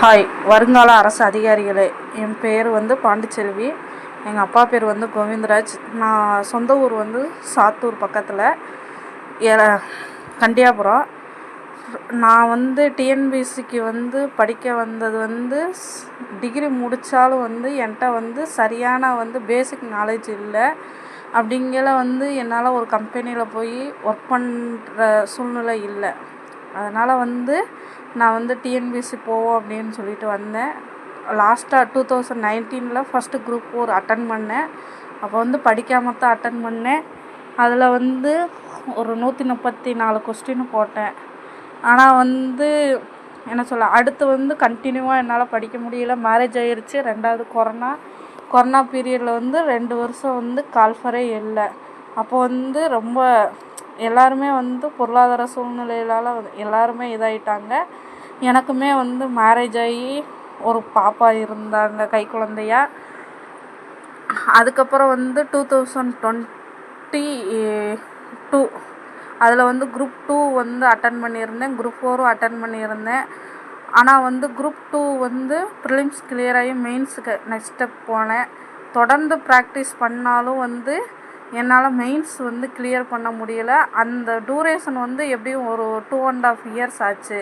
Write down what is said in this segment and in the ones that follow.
Hi வருங்கால அரசு அதிகாரிகளே என் பேர் வந்து பாண்டிச்செல்வி. எங்கள் அப்பா பேர் வந்து கோவிந்தராஜ். நான் சொந்த ஊர் வந்து சாத்தூர் பக்கத்தில் ஏ கண்டியாபுரம். நான் வந்து டிஎன்பிசிக்கு வந்து படிக்க வந்தது வந்து டிகிரி முடித்தாலும் வந்து என்கிட்ட வந்து சரியான வந்து பேசிக் நாலேஜ் இல்லை. அப்படிங்கிற வந்து என்னால் ஒரு கம்பெனியில் போய் ஒர்க் பண்ணுற சூழ்நிலை இல்லை. அதனால் வந்து நான் வந்து டிஎன்பிசி போவோம் அப்படின்னு சொல்லிட்டு வந்தேன். லாஸ்ட்டாக டூ தௌசண்ட் நைன்டீனில் ஃபஸ்ட்டு குரூப் ஃபோர் அட்டன் பண்ணேன். அப்போ வந்து படிக்காமல் தான் அட்டன் பண்ணேன். அதில் வந்து ஒரு நூற்றி முப்பத்தி நாலு கொஸ்டின் போட்டேன். ஆனால் வந்து என்ன சொல்ல அடுத்து வந்து கண்டினியூவாக என்னால் படிக்க முடியல. மேரேஜ் ஆகிருச்சு ரெண்டாவது கொரோனா கொரோனா பீரியடில் வந்து ரெண்டு வருஷம் வந்து கால்ஃபரே இல்லை. அப்போ வந்து ரொம்ப எல்லாருமே வந்து பொருளாதார சூழ்நிலையிலால எல்லாருமே இதாயிட்டாங்க. எனக்குமே வந்து மேரேஜ் ஆகி ஒரு பாப்பா இருந்தாங்க கை குழந்தையா. அதுக்கப்புறம் வந்து டூ தௌசண்ட் டுவெண்ட்டி டூ அதில் வந்து குரூப் டூ வந்து அட்டன் பண்ணியிருந்தேன். குரூப் ஃபோரும் அட்டன் பண்ணியிருந்தேன். ஆனால் வந்து குரூப் டூ வந்து ப்ரிலிம்ஸ் கிளியராகி மெயின்ஸுக்கு நெக்ஸ்ட் ஸ்டெப் போனேன். தொடர்ந்து ப்ராக்டிஸ் பண்ணாலும் வந்து என்னால் மெயின்ஸ் வந்து கிளியர் பண்ண முடியல. அந்த டூரேஷன் வந்து எப்படியும் ஒரு டூ அண்ட் ஆஃப் இயர்ஸ் ஆச்சு.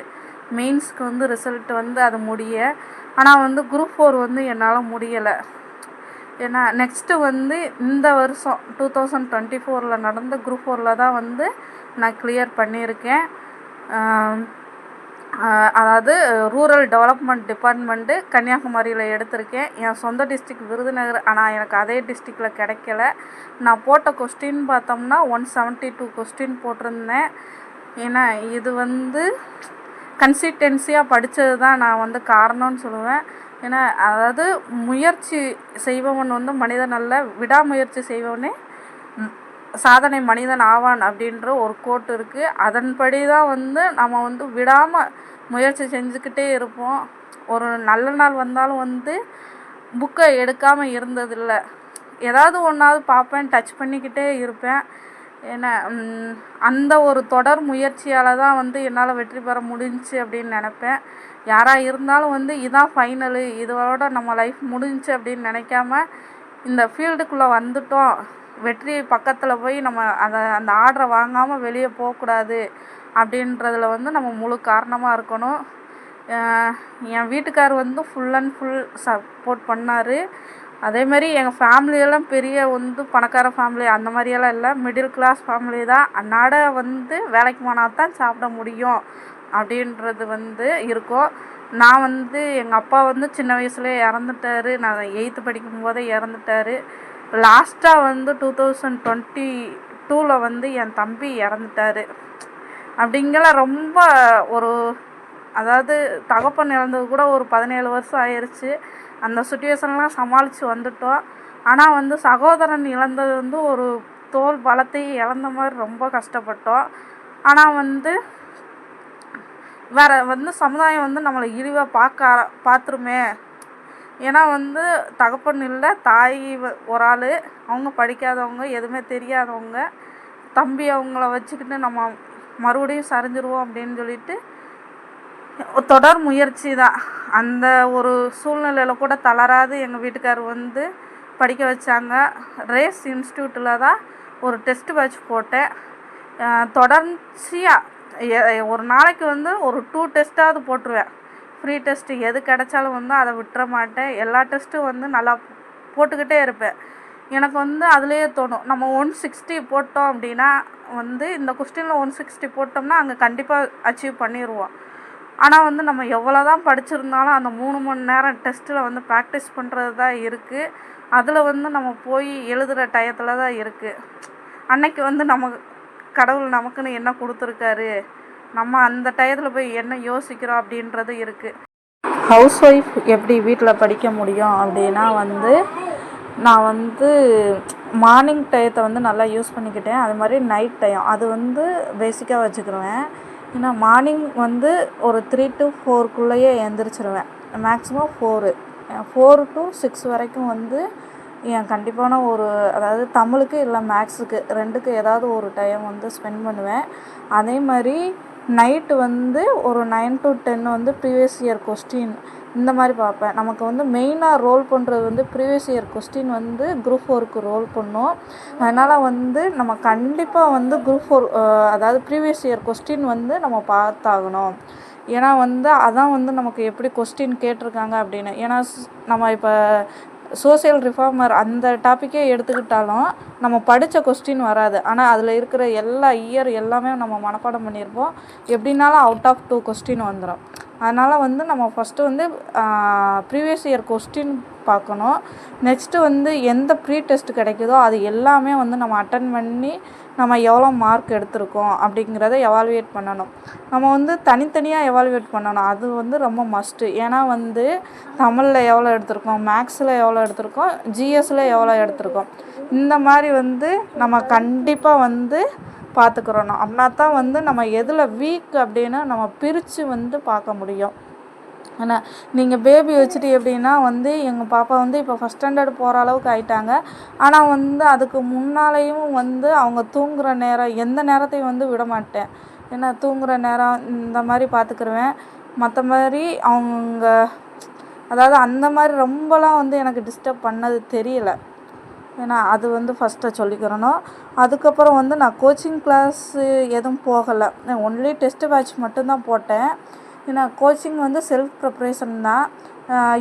மெயின்ஸ்க்கு வந்து ரிசல்ட் வந்து அது முடிய. ஆனால் வந்து குரூப் ஃபோர் வந்து என்னால் முடியலை. ஏன்னா நெக்ஸ்ட்டு வந்து இந்த வருஷம் டூ தௌசண்ட் டுவெண்ட்டி ஃபோரில் நடந்த குரூப் ஃபோரில் தான் வந்து நான் கிளியர் பண்ணியிருக்கேன். அதாவது ரூரல் டெவலப்மெண்ட் டிபார்ட்மெண்ட்டு கன்னியாகுமரியில் எடுத்திருக்கேன். என் சொந்த டிஸ்ட்ரிக் விருதுநகர். ஆனால் எனக்கு அதே டிஸ்ட்ரிக்டில் கிடைக்கல. நான் போட்ட கொஸ்டின் பார்த்தோம்னா ஒன் செவன்ட்டி டூ கொஸ்டின் போட்டிருந்தேன். ஏன்னா இது வந்து கன்சிஸ்டன்சியாக படித்தது தான் நான் வந்து காரணம்னு சொல்லுவேன். ஏன்னா அதாவது முயற்சி செய்பவன் வந்து மனிதன் அல்ல. விடாமுயற்சி செய்பவனே சாதனை மனிதன் ஆவான் அப்படின்ற ஒரு கோட் இருக்குது அதன்படி தான் வந்து நம்ம வந்து விடாமல் முயற்சி செஞ்சுக்கிட்டே இருப்போம். ஒரு நல்ல நாள் வந்தாலும் வந்து புக்கை எடுக்காமல் இருந்ததில்லை. ஏதாவது ஒன்றாவது பார்ப்பேன் டச் பண்ணிக்கிட்டே இருப்பேன். ஏன்னா அந்த ஒரு தொடர் முயற்சியால் தான் வந்து என்னால் வெற்றி பெற முடிஞ்சுச்சு அப்படின்னு நினப்பேன். யாராக இருந்தாலும் வந்து இதான் ஃபைனலு இதோட நம்ம லைஃப் முடிஞ்சு அப்படின்னு நினைக்காம இந்த ஃபீல்டுக்குள்ளே வந்துட்டோம். வெற்றி பக்கத்தில் போய் நம்ம அதை அந்த ஆர்டரை வாங்காமல் வெளியே போகக்கூடாது அப்படின்றதுல வந்து நம்ம முழு காரணமாக இருக்கணும். என் வீட்டுக்கார் வந்து ஃபுல் அண்ட் ஃபுல் சப்போர்ட் பண்ணார். அதேமாரி எங்கள் ஃபேமிலியெல்லாம் பெரிய வந்து பணக்கார ஃபேமிலி அந்த மாதிரியெல்லாம் இல்லை. மிடில் கிளாஸ் ஃபேமிலி தான். அன்னாட வந்து வேலைக்கு போனால் தான் சாப்பிட முடியும் அப்படின்றது வந்து இருக்கும். நான் வந்து எங்கள் அப்பா வந்து சின்ன வயசுலேயே இறந்துட்டாரு. நான் எயித்து படிக்கும் போதே இறந்துட்டாரு. லாஸ்ட்டாக வந்து டூ தௌசண்ட் டுவெண்ட்டி டூவில் வந்து என் தம்பி இறந்துட்டார். அப்படிங்கல ரொம்ப ஒரு அதாவது தகப்பன் இறந்தது கூட ஒரு பதினேழு வருஷம் ஆயிடுச்சு அந்த சுச்சுவேஷன்லாம் சமாளித்து வந்துட்டோம். ஆனால் வந்து சகோதரன் இழந்தது வந்து ஒரு தோல் பலத்தை இழந்த மாதிரி ரொம்ப கஷ்டப்பட்டோம். ஆனால் வந்து வேறு வந்து சமுதாயம் வந்து நம்மளை இழிவாக பார்க்க பார்த்துருமே. ஏன்னா வந்து தகப்பன் இல்லை தாய் ஒரு ஆள். அவங்க படிக்காதவங்க எதுவுமே தெரியாதவங்க. தம்பி அவங்கள வச்சுக்கிட்டு நம்ம மறுபடியும் சரிஞ்சிருவோம் அப்படின்னு சொல்லிட்டு தொடர் முயற்சி தான். அந்த ஒரு சூழ்நிலையில் கூட தளராது. எங்கள் வீட்டுக்கார் வந்து படிக்க வச்சாங்க. ரேஸ் இன்ஸ்டியூட்டில் தான் ஒரு டெஸ்ட் பேட்ச் போட்டேன். தொடர்ச்சியாக ஒரு நாளைக்கு வந்து ஒரு டூ டெஸ்ட்டாவது போட்டுருவேன். ஃப்ரீ டெஸ்ட்டு எது கிடைச்சாலும் வந்து அதை விட்டுற மாட்டேன். எல்லா டெஸ்ட்டும் வந்து நல்லா போட்டுக்கிட்டே இருப்பேன். எனக்கு வந்து அதுலேயே தோணும். நம்ம ஒன் சிக்ஸ்டி போட்டோம் அப்படின்னா வந்து இந்த கொஸ்டினில் ஒன் சிக்ஸ்டி போட்டோம்னா அங்கே கண்டிப்பாக அச்சீவ் பண்ணிடுவோம் ஆனால் வந்து நம்ம எவ்வளோ தான் படிச்சிருந்தாலும் அந்த மூணு மணி நேரம் டெஸ்ட்டில் வந்து ப்ராக்டிஸ் பண்ணுறது தான் இருக்குது அதில் வந்து நம்ம போய் எழுதுகிற டயத்தில் தான் இருக்குது அன்னைக்கு வந்து நம்ம கடவுள் நமக்குன்னு என்ன கொடுத்துருக்காரு? நம்ம அந்த டயத்தில் போய் என்ன யோசிக்கிறோம் அப்படின்றது இருக்குது ஹவுஸ் ஒய்ஃப் எப்படி வீட்டில் படிக்க முடியும் அப்படின்னா வந்து நான் வந்து மார்னிங் டயத்தை வந்து நல்லா யூஸ் பண்ணிக்கிட்டேன். அது மாதிரி நைட் டயம் அது வந்து பேசிக்காக வச்சுக்கிருவேன். ஏன்னா மார்னிங் வந்து ஒரு த்ரீ டு ஃபோருக்குள்ளேயே எழுந்திரிச்சிருவேன் maximum four four to six வரைக்கும் வந்து என் கண்டிப்பான ஒரு அதாவது தமிழுக்கு இல்லை மேக்ஸுக்கு ரெண்டுக்கு ஏதாவது ஒரு டைம் வந்து ஸ்பெண்ட் பண்ணுவேன். அதே மாதிரி நைட்டு வந்து ஒரு நைன் டு டென் வந்து ப்ரீவியஸ் இயர் கொஸ்டின் இந்த மாதிரி பார்ப்பேன். நமக்கு வந்து மெயினாக ரோல் பண்ணுறது வந்து ப்ரீவியஸ் இயர் கொஸ்டின் வந்து குரூப் ஃபோருக்கு ரோல் பண்ணும். அதனால் வந்து நம்ம கண்டிப்பாக வந்து குரூப் ஃபோர் அதாவது ப்ரீவியஸ் இயர் கொஸ்டின் வந்து நம்ம பார்த்தாகணும். ஏன்னா வந்து அதான் வந்து நமக்கு எப்படி கொஸ்டின் கேட்டிருக்காங்க அப்படின்னு. ஏன்னா நம்ம இப்போ சோசியல் ரிஃபார்மர் அந்த டாப்பிக்கே எடுத்துக்கிட்டாலும் நம்ம படித்த கொஸ்டின் வராது. ஆனால் அதில் இருக்கிற எல்லா இயர் எல்லாமே நம்ம மனப்பாடம் பண்ணியிருப்போம். எப்படின்னாலும் அவுட் ஆஃப் டூ கொஸ்டின் வந்துடும் அதனால் வந்து நம்ம ஃபஸ்ட்டு வந்து ப்ரீவியஸ் இயர் கொஸ்டின் பார்க்கணும். நெக்ஸ்ட்டு வந்து எந்த ப்ரீ டெஸ்ட் கிடைக்குதோ அது எல்லாமே வந்து நம்ம அட்டன் பண்ணி நம்ம எவ்வளோ மார்க் எடுத்திருக்கோம் அப்படிங்கிறத எவால்வேட் பண்ணணும். நம்ம வந்து தனித்தனியாக எவால்வேட் பண்ணணும். அது வந்து ரொம்ப மஸ்ட்டு ஏன்னா வந்து தமிழில் எவ்வளோ எடுத்திருக்கோம் மேக்ஸில் எவ்வளோ எடுத்திருக்கோம் ஜிஎஸ்சில் எவ்வளோ எடுத்திருக்கோம். இந்த மாதிரி வந்து நம்ம கண்டிப்பாக வந்து பார்த்துக்கிறணும் அப்படின்னா தான் வந்து நம்ம எதில் வீக் அப்படின்னு நம்ம பிரித்து வந்து பார்க்க முடியும். ஆனால் நீங்கள் பேபி வச்சுட்டு எப்படின்னா வந்து எங்கள் பாப்பா வந்து இப்போ ஃபஸ்ட் ஸ்டாண்டர்ட் போகிற அளவுக்கு ஆயிட்டாங்க. ஆனால் வந்து அதுக்கு முன்னாலேயும் வந்து அவங்க தூங்குகிற நேரம் எந்த நேரத்தையும் வந்து விட மாட்டேன். ஏன்னா தூங்குகிற நேரம் இந்த மாதிரி பார்த்துக்குருவேன். மற்ற மாதிரி அவங்க அதாவது அந்த மாதிரி ரொம்பலாம் வந்து எனக்கு டிஸ்டர்ப் பண்ணது தெரியல. ஏன்னா அது வந்து ஃபஸ்ட்டு சொல்லிக்கிறணும். அதுக்கப்புறம் வந்து நான் கோச்சிங் கிளாஸு எதுவும் போகலை. ஒன்லி டெஸ்ட்டு பேட்ச் மட்டும்தான் போட்டேன். ஏன்னா கோச்சிங் வந்து செல்ஃப் ப்ரிப்ரேஷன் தான்.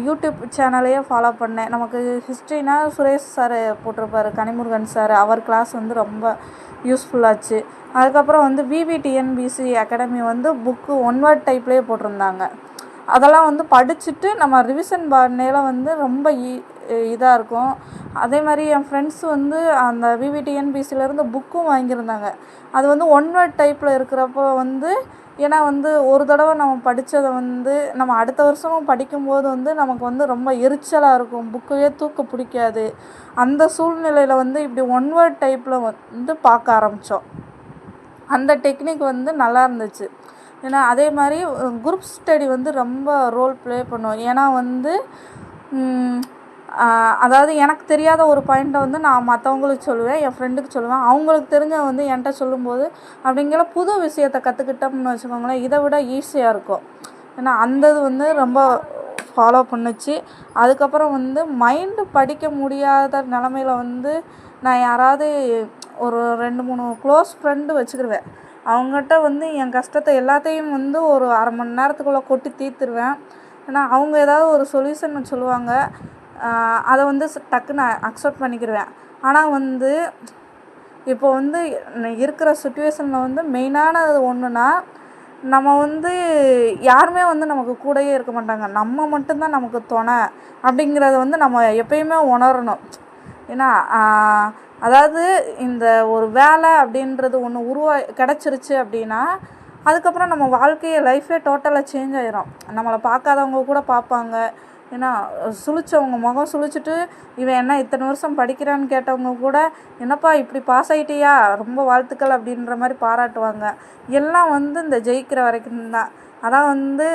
யூடியூப் சேனலையே ஃபாலோ பண்ணேன். நமக்கு ஹிஸ்ட்ரினா சுரேஷ் சார் போட்டிருப்பாரு கனிமுருகன் சார் அவர் கிளாஸ் வந்து ரொம்ப யூஸ்ஃபுல்லாச்சு அதுக்கப்புறம் வந்து விவிடிஎன்பிசி அகாடமி வந்து புக்கு ஒன்வர்ட் டைப்லேயே போட்டிருந்தாங்க. அதெல்லாம் வந்து படிச்சுட்டு நம்ம ரிவிஷன் பண்ணையில் வந்து ரொம்ப இதாக இருக்கும். அதே மாதிரி என் ஃப்ரெண்ட்ஸ் வந்து அந்த விவிடிஎன்பிசிலேருந்து புக்கும் வாங்கியிருந்தாங்க. அது வந்து ஒன் வேர்ட் டைப்பில் இருக்கிறப்போ வந்து ஏன்னா வந்து ஒரு தடவை நம்ம படித்ததை வந்து நம்ம அடுத்த வருஷமும் படிக்கும்போது வந்து நமக்கு வந்து ரொம்ப எரிச்சலாக இருக்கும். புக்கையே தூக்க பிடிக்காது. அந்த சூழ்நிலையில் வந்து இப்படி ஒன் வேர்ட் டைப்பில் வந்து பார்க்க ஆரம்பித்தோம் அந்த டெக்னிக் வந்து நல்லா இருந்துச்சு. ஏன்னா அதே மாதிரி குரூப் ஸ்டடி வந்து ரொம்ப ரோல் ப்ளே பண்ணுவோம் ஏன்னா வந்து அதாவது எனக்கு தெரியாத ஒரு பாயிண்ட்டை வந்து நான் மற்றவங்களுக்கு சொல்லுவேன் என் ஃப்ரெண்டுக்கு சொல்லுவேன். அவங்களுக்கு தெரிஞ்ச வந்து என்கிட்ட சொல்லும்போது அப்படிங்கிற புது விஷயத்தை கற்றுக்கிட்டோம்னு வச்சுக்கோங்களேன் இதை விட ஈஸியாக இருக்கும். ஏன்னா அந்த இது வந்து ரொம்ப ஃபாலோ பண்ணுச்சு. அதுக்கப்புறம் வந்து மைண்டு படிக்க முடியாத நிலமையில வந்து நான் யாராவது ஒரு ரெண்டு மூணு க்ளோஸ் ஃப்ரெண்டு வச்சுக்கிருவேன். அவங்ககிட்ட வந்து என் கஷ்டத்தை எல்லாத்தையும் வந்து ஒரு அரை மணி நேரத்துக்குள்ளே கொட்டி தீர்த்துருவேன். ஏன்னா அவங்க ஏதாவது ஒரு சொல்யூஷன் சொல்லுவாங்க. அதை வந்து டக்குன்னு அக்செப்ட் பண்ணிக்கிடுவேன் ஆனால் வந்து இப்போ வந்து இருக்கிற சுச்சுவேஷனில் வந்து மெயினானது ஒன்றுனா நம்ம வந்து யாருமே வந்து நமக்கு கூடயே இருக்க மாட்டாங்க. நம்ம மட்டும்தான் நமக்கு துணை அப்படிங்கிறத வந்து நம்ம எப்பயுமே உணரணும். ஏன்னா அதாவது இந்த ஒரு வேலை அப்படின்றது ஒன்று உருவா கிடச்சிருச்சு அப்படின்னா அதுக்கப்புறம் நம்ம வாழ்க்கையை லைஃபே டோட்டலாக சேஞ்ச் ஆயிரும். நம்மளை பார்க்காதவங்க கூட பார்ப்பாங்க. ஏன்னா சுழிச்சவங்க முகம் சுழிச்சிட்டு இவன் என்ன இத்தனை வருஷம் படிக்கிறான்னு கேட்டவங்க கூட என்னப்பா இப்படி பாஸ் ஆகிட்டியா ரொம்ப வாழ்த்துக்கள் அப்படின்ற மாதிரி பாராட்டுவாங்க. எல்லாம் வந்து இந்த ஜெயிக்கிற வரைக்கும் தான். அதான் வந்து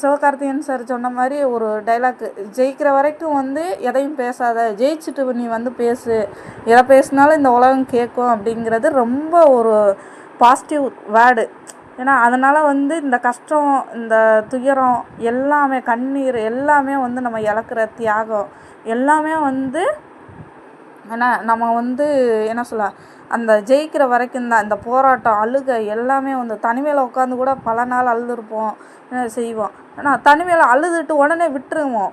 சிவகார்த்திகேயன் சார் சொன்ன மாதிரி ஒரு டைலாக்கு ஜெயிக்கிற வரைக்கும் வந்து எதையும் பேசாத. ஜெயிச்சுட்டு நீ வந்து பேசு. எதை பேசினாலும் இந்த உலகம் கேட்கும் அப்படிங்கிறது ரொம்ப ஒரு பாசிட்டிவ் வேர்டு ஏன்னா அதனால் வந்து இந்த கஷ்டம் இந்த துயரம் எல்லாமே கண்ணீர் எல்லாமே வந்து நம்ம இழக்கிற தியாகம் எல்லாமே வந்து ஏன்னா நம்ம வந்து என்ன சொல்ல அந்த ஜெயிக்கிற வரைக்கும் தான் இந்த போராட்டம் அழுகை எல்லாமே வந்து தனிமையில் உட்காந்து கூட பல நாள் அழுதுருப்போம் செய்வோம். ஆனால் தனிமையில் அழுதுட்டு உடனே விட்டுருவோம்.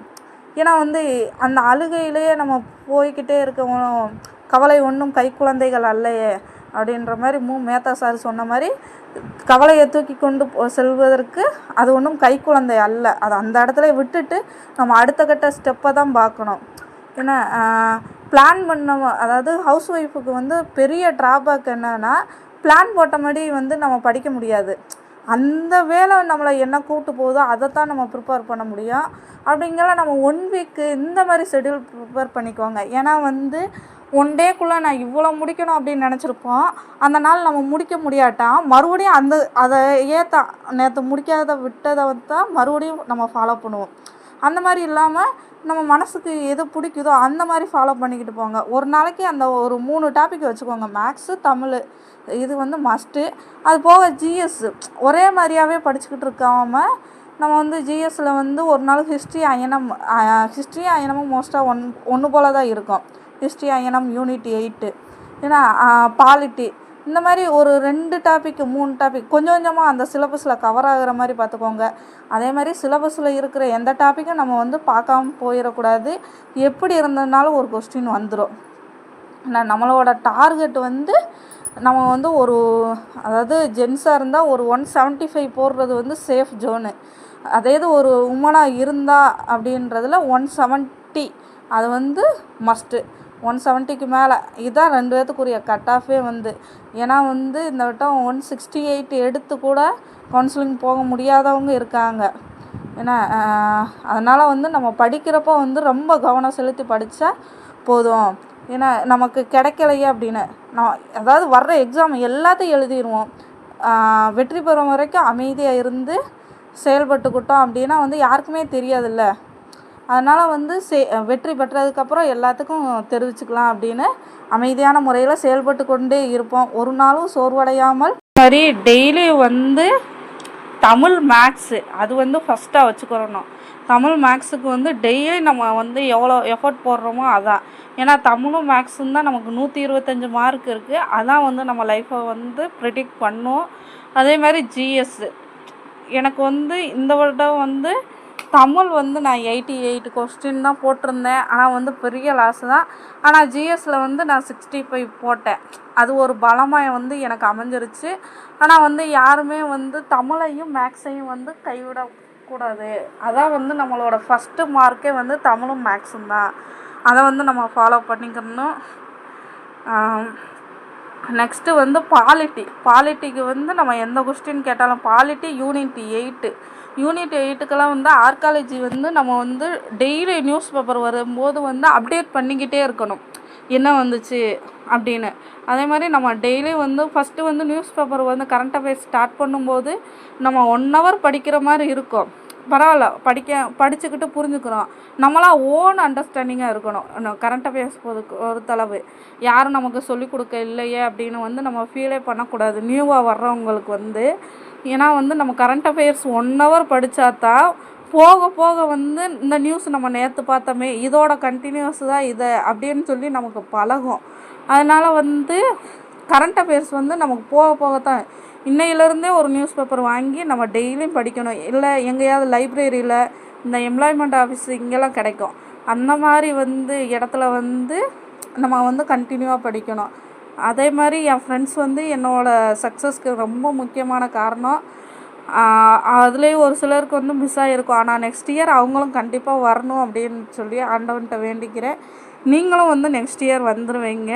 ஏன்னா வந்து அந்த அழுகையிலேயே நம்ம போய்க்கிட்டே இருக்கவும் கவலை ஒன்றும் கை குழந்தைகள் அல்லையே. அப்படின்ற மாதிரி மு. மேத்தா சார் சொன்ன மாதிரி கவலையை தூக்கி கொண்டு போ- செல்வதற்கு அது ஒன்றும் கை குழந்தை அல்ல. அது அந்த இடத்துல விட்டுட்டு நம்ம அடுத்த கட்ட ஸ்டெப்பை தான் பார்க்கணும். ஏன்னா பிளான் பண்ண அதாவது ஹவுஸ் ஒய்ஃபுக்கு வந்து பெரிய ட்ராபேக் என்னன்னா பிளான் போட்ட மாதிரி வந்து நம்ம படிக்க முடியாது. அந்த வேலை நம்மளை என்ன கூப்பிட்டு போகுதோ அதை தான் நம்ம ப்ரிப்பேர் பண்ண முடியும். அப்படிங்கிற நம்ம ஒன் வீக்கு இந்த மாதிரி ஷெட்யூல் ப்ரிப்பேர் பண்ணிக்குவாங்க ஏன்னா வந்து ஒன் டேக்குள்ளே நான் இவ்வளோ முடிக்கணும் அப்படின்னு நினச்சிருப்போம். அந்த நாள் நம்ம முடிக்க முடியாட்டா? மறுபடியும் அந்த அதை ஏற்ற நேற்று முடிக்காத விட்டதை வந்து தான் மறுபடியும் நம்ம ஃபாலோ பண்ணுவோம். அந்த மாதிரி இல்லாமல் நம்ம மனசுக்கு எது பிடிக்குதோ அந்த மாதிரி ஃபாலோ பண்ணிக்கிட்டு போங்க. ஒரு நாளைக்கு அந்த ஒரு மூணு டாபிக் வச்சுக்கோங்க. மேக்ஸு தமிழ் இது வந்து மஸ்ட்டு அது போக ஜிஎஸ் ஒரே மாதிரியாவே படிச்சுக்கிட்டு இருக்காம நம்ம வந்து ஜிஎஸ்சில் வந்து ஒரு நாள் ஹிஸ்ட்ரி அயனம் ஹிஸ்ட்ரி அயனமும் மோஸ்ட்டாக ஒன் ஒன்று போல தான் இருக்கும். ஹிஸ்ட்ரி அயனம் யூனிட் எயிட்டு. ஏன்னா பாலிட்டி. இந்த மாதிரி ஒரு ரெண்டு டாபிக் மூணு டாபிக் கொஞ்சம் கொஞ்சமாக அந்த சிலபஸில் கவர் ஆகிற மாதிரி பார்த்துக்கோங்க. அதே மாதிரி சிலபஸில் இருக்கிற எந்த டாப்பிக்கும் நம்ம வந்து பார்க்காம போயிடக்கூடாது. எப்படி இருந்ததுனாலும் ஒரு கொஸ்டின் வந்துடும் ஆனால் நம்மளோட டார்கெட் வந்து நம்ம வந்து ஒரு அதாவது ஜென்ஸாக இருந்தால் ஒரு ஒன் செவன்ட்டி ஃபைவ் போடுறது வந்து சேஃப் ஜோனு அதே இது ஒரு உமனாக இருந்தால் அப்படின்றதுல ஒன் செவன்ட்டி அது வந்து மஸ்ட்டு ஒன் செவன்ட்டிக்கு மேலே. இதுதான் ரெண்டு பேர்த்துக்குரிய கட் ஆஃபே வந்து. ஏன்னா வந்து இந்த வட்டம் ஒன் சிக்ஸ்டி எயிட் எடுத்து கூட கவுன்சிலிங் போக முடியாதவங்க இருக்காங்க. ஏன்னா அதனால் வந்து நம்ம படிக்கிறப்போ வந்து ரொம்ப கவனம் செலுத்தி படித்தா போதும். ஏன்னா நமக்கு கிடைக்கலையே அப்படின்னு. நான் அதாவது வர்ற எக்ஸாம் எல்லாத்தையும் எழுதிடுவோம் வெற்றி பெறும் வரைக்கும் அமைதியாக இருந்து செயல்பட்டுக்கிட்டோம் அப்படின்னா வந்து யாருக்குமே தெரியாதுல்ல. அதனால் வந்து செ வெற்றி பெற்றதுக்கப்புறம் எல்லாத்துக்கும் தெரிவிச்சுக்கலாம் அப்படின்னு அமைதியான முறையில் செயல்பட்டு கொண்டே இருப்போம். ஒரு நாளும் சோர்வடையாமல். சரி டெய்லி வந்து தமிழ் மேக்ஸு அது வந்து ஃபஸ்ட்டாக வச்சுக்கிறணும். தமிழ் மேக்ஸுக்கு வந்து டெய்லி நம்ம வந்து எவ்வளோ எஃபர்ட் போடுறோமோ அதான். ஏன்னா தமிழும் மேக்ஸும் தான் நமக்கு நூற்றி இருபத்தஞ்சி மார்க் இருக்குது அதான் வந்து நம்ம லைஃப்பை வந்து ப்ரிடிக்ட் பண்ணும். அதே மாதிரி ஜிஎஸ்ஸு எனக்கு வந்து இந்த வருடம் வந்து தமிழ் வந்து நான் எயிட்டி எயிட் கொஸ்டின் தான் போட்டிருந்தேன். ஆனால் வந்து பெரிய லாஸ் தான். ஆனால் ஜிஎஸ்சில் வந்து நான் சிக்ஸ்டி ஃபைவ் போட்டேன். அது ஒரு பலமாக வந்து எனக்கு அமைஞ்சிருச்சு. ஆனால் வந்து யாருமே வந்து தமிழையும் மேக்ஸையும் வந்து கைவிடக்கூடாது. அதான் வந்து நம்மளோட ஃபஸ்ட்டு மார்க்கே வந்து தமிழும் மேக்ஸும் தான். அதை வந்து நம்ம ஃபாலோ பண்ணிக்கணும். நெக்ஸ்ட்டு வந்து பாலிட்டி பாலிட்டிக்கு வந்து நம்ம எந்த கொஸ்டின் கேட்டாலும் பாலிட்டி யூனிட் எயிட்டு யூனிட் எயிட்டுக்கெல்லாம் வந்து ஆர்காலஜி வந்து நம்ம வந்து டெய்லி நியூஸ் பேப்பர் வரும்போது வந்து அப்டேட் பண்ணிக்கிட்டே இருக்கணும். என்ன வந்துச்சு அப்படின்னு. அதே மாதிரி நம்ம டெய்லி வந்து ஃபஸ்ட்டு வந்து நியூஸ் பேப்பர் வந்து கரண்ட் அஃபேர்ஸ் ஸ்டார்ட் பண்ணும்போது நம்ம ஒன் ஹவர் படிக்கிற மாதிரி இருக்கும். பரவாயில்ல படிக்க படிச்சுக்கிட்டு புரிஞ்சுக்கிறோம். நம்மளாம் ஓன் அண்டர்ஸ்டாண்டிங்காக இருக்கணும். கரண்ட் அஃபேர்ஸ் பொறுத்தளவு. யாரும் நமக்கு சொல்லிக் கொடுக்க இல்லையே அப்படின்னு வந்து நம்ம ஃபீலே பண்ணக்கூடாது. நியூவாக வர்றவங்களுக்கு வந்து ஏன்னா வந்து நம்ம கரண்ட் அஃபேர்ஸ் ஒன் ஹவர் படித்தா தான் போக போக வந்து இந்த நியூஸ் நம்ம நேற்று பார்த்தோமே இதோட கண்டினியூஸ் தான் இதை அப்படின்னு சொல்லி நமக்கு பழகும். அதனால் வந்து கரண்ட் அஃபேர்ஸ் வந்து நமக்கு போக போக தான் இன்னையிலேருந்தே ஒரு நியூஸ் பேப்பர் வாங்கி நம்ம டெய்லியும் படிக்கணும். இல்லை எங்கேயாவது லைப்ரரியில் இந்த எம்ப்ளாய்மெண்ட் ஆஃபீஸ் இங்கெல்லாம் கிடைக்கும். அந்த மாதிரி வந்து இடத்துல வந்து நம்ம வந்து கண்டினியூவாக படிக்கணும். அதே மாதிரி என் ஃப்ரெண்ட்ஸ் வந்து என்னோடய சக்ஸஸ்க்கு ரொம்ப முக்கியமான காரணம். அதுலேயும் ஒரு சிலருக்கு வந்து மிஸ் ஆகிருக்கும் ஆனால் நெக்ஸ்ட் இயர் அவங்களும் கண்டிப்பாக வரணும் அப்படின்னு சொல்லி ஆண்டவன்கிட்ட வேண்டிக்கிறேன். நீங்களும் வந்து நெக்ஸ்ட் இயர் வந்துடுவீங்க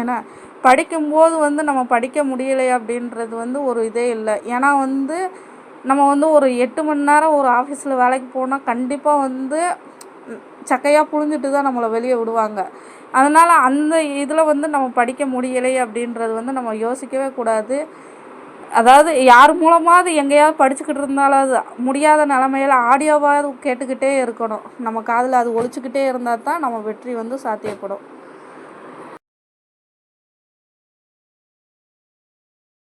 ஏன்னா படிக்கும்போது வந்து நம்ம படிக்க முடியலை அப்படின்றது வந்து ஒரு இதே இல்லை. ஏன்னா வந்து நம்ம வந்து ஒரு எட்டு மணி நேரம் ஒரு ஆஃபீஸில் வேலைக்கு போனால் கண்டிப்பாக வந்து சக்கையாக புழிஞ்சிட்டு தான் நம்மளை வெளியே விடுவாங்க. அதனால் அந்த இதில் வந்து நம்ம படிக்க முடியலை அப்படின்றது வந்து நம்ம யோசிக்கவே கூடாது. அதாவது யார் மூலமாவது எங்கேயாவது படிச்சுக்கிட்டு இருந்தாலும் அது முடியாத நிலமையில ஆடியோவாக கேட்டுக்கிட்டே இருக்கணும். நம்ம காதில் அது ஒழிச்சிக்கிட்டே இருந்தால் தான் நம்ம வெற்றி வந்து சாத்தியப்படும்.